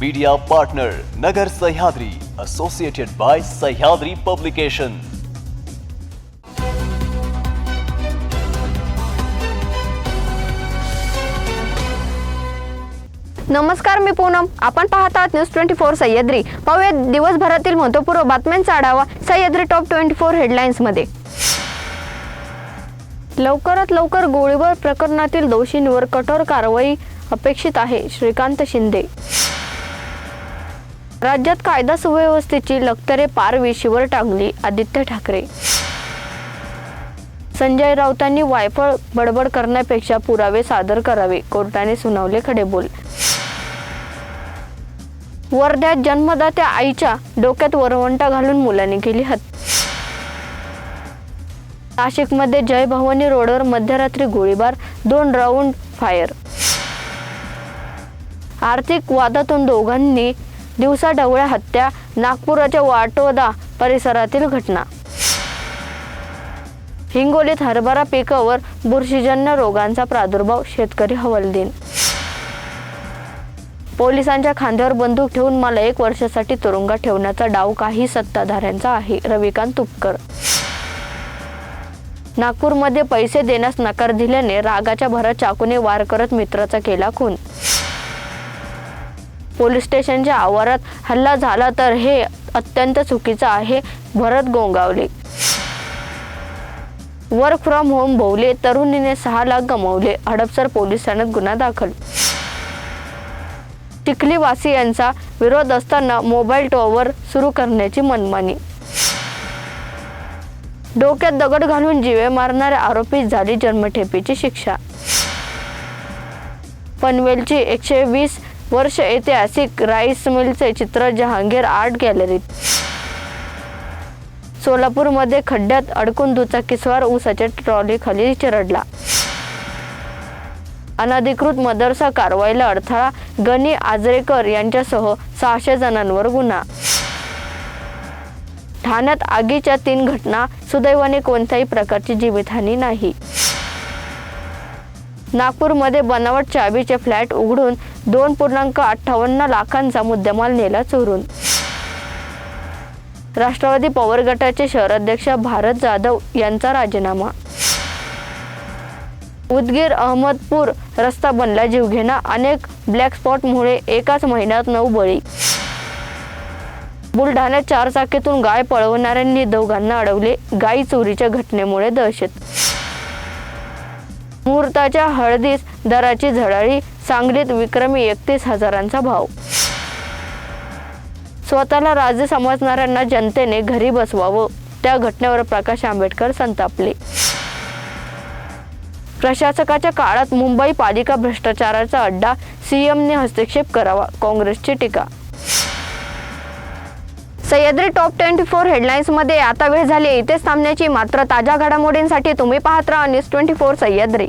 Media partner Nagar Sahyadri associated by Sahyadri publication नमस्कार मी पूनम. आपण पाहत आहात न्यूज ट्वेंटी फोर सह्याद्री. पाहूया दिवसभरातील महत्त्वपूर्ण बातम्यांचा आढावा सह्याद्री टॉप ट्वेंटी फोर हेडलाईन्समध्ये लवकरात लवकर गोळीबार प्रकरणातील दोषींवर कठोर कारवाई अपेक्षित आहे श्रीकांत शिंदे. राज्यात कायदा सुव्यवस्थेची लक्तरे पारविशीवर टांगली आदित्य ठाकरे. संजय राऊतांनी वायफळ बडबड करण्यापेक्षा पुरावे सादर करावे कोर्टाने सुनावले खडेबोल. वर्ध्यात जन्मदात्या आईच्या डोक्यात वरवंटा घालून मुलाने केली हत्या. नाशिकमध्ये जय भवानी रोडवर मध्यरात्री गोळीबार दोन राऊंड फायर. आर्थिक वादातून दोघांनी दिवसा ढवळ्या हत्या नागपुराच्या वाटोदा परिसरातील घटना. हिंगोलीत हरभरा पिकावर बुरशीजन्य रोगांचा प्रादुर्भाव शेतकरी हवालदिन. पोलिसांच्या खांद्यावर बंदूक ठेवून मला एक वर्षासाठी तुरुंगात ठेवण्याचा डाव काही सत्ताधाऱ्यांचा आहे. रविकांत तुपकर. नागपूरमध्ये पैसे देण्यास नकार दिल्याने रागाच्या भरात चाकूने वार करत मित्राचा केला खून. पोलीस स्टेशनच्या आवारात हल्ला झाला तर हे अत्यंत चुकीचं आहे Bharat Gongawale. Work from home भोवले तरुणीने सहा लाख गमावले हडपसर पोलीस ठाण्यात गुन्हा दाखल. चिखलीवासियांचा विरोध असताना मोबाईल टॉवर सुरू करण्याची मनमानी. डोक्यात दगड घालून जीवे मारणाऱ्या आरोपी झाली जन्मठेपीची शिक्षा. पनवेलची एकशे वीस वर्ष ऐतिहासिक राईस मिलचे चित्र जहांगीर आर्ट गॅलरीत. सोलापूरमध्ये खड्ड्यात अडकून दुचाकीस्वार ऊसाच्या ट्रॉली खाली चिरडला. अनधिकृत मदरसा कारवाईला अडथळा गणी आजरेकर यांच्यासह सहाशे जणांवर गुन्हा. ठाण्यात आगीच्या तीन घटना सुदैवाने कोणत्याही प्रकारची जीवितहानी नाही. नागपूरमध्ये बनावट चाबीचे फ्लॅट उघडून दोन पूर्णांक अठ्ठावन्न लाखांचा मुद्देमाल नेला चोरून. राष्ट्रवादी पॉवर गटाचे शहराध्यक्ष भारत जाधव यांचा राजीनामा. उदगीर अहमदपूर रस्ता बनला जीवघेणा अनेक ब्लॅक स्पॉटमुळे एकाच महिन्यात नऊ बळी. बुलढाण्यात चारचाकीतून गाय पळवणाऱ्यांनी दोघांना अडवले गाई चोरीच्या घटनेमुळे दहशत. मुहूर्ताच्या हळदीस दराची झळाळी सांगलीत विक्रमी एकतीस हजारांचा भाव. स्वतःला राजे समजणाऱ्यांना जनतेने घरी बसवावं त्या घटनेवर प्रकाश आंबेडकर संतापले. प्रशासकाच्या काळात मुंबई पालिका भ्रष्टाचाराचा अड्डा सीएमने हस्तक्षेप करावा काँग्रेसची टीका. सह्याद्री टॉप ट्वेंटी फोर हेडलाईन्समध्ये आता वेळ झाली इथेच थांबण्याची मात्र ताज्या घडामोडींसाठी तुम्ही पाहत राहा news twenty four Sahyadri.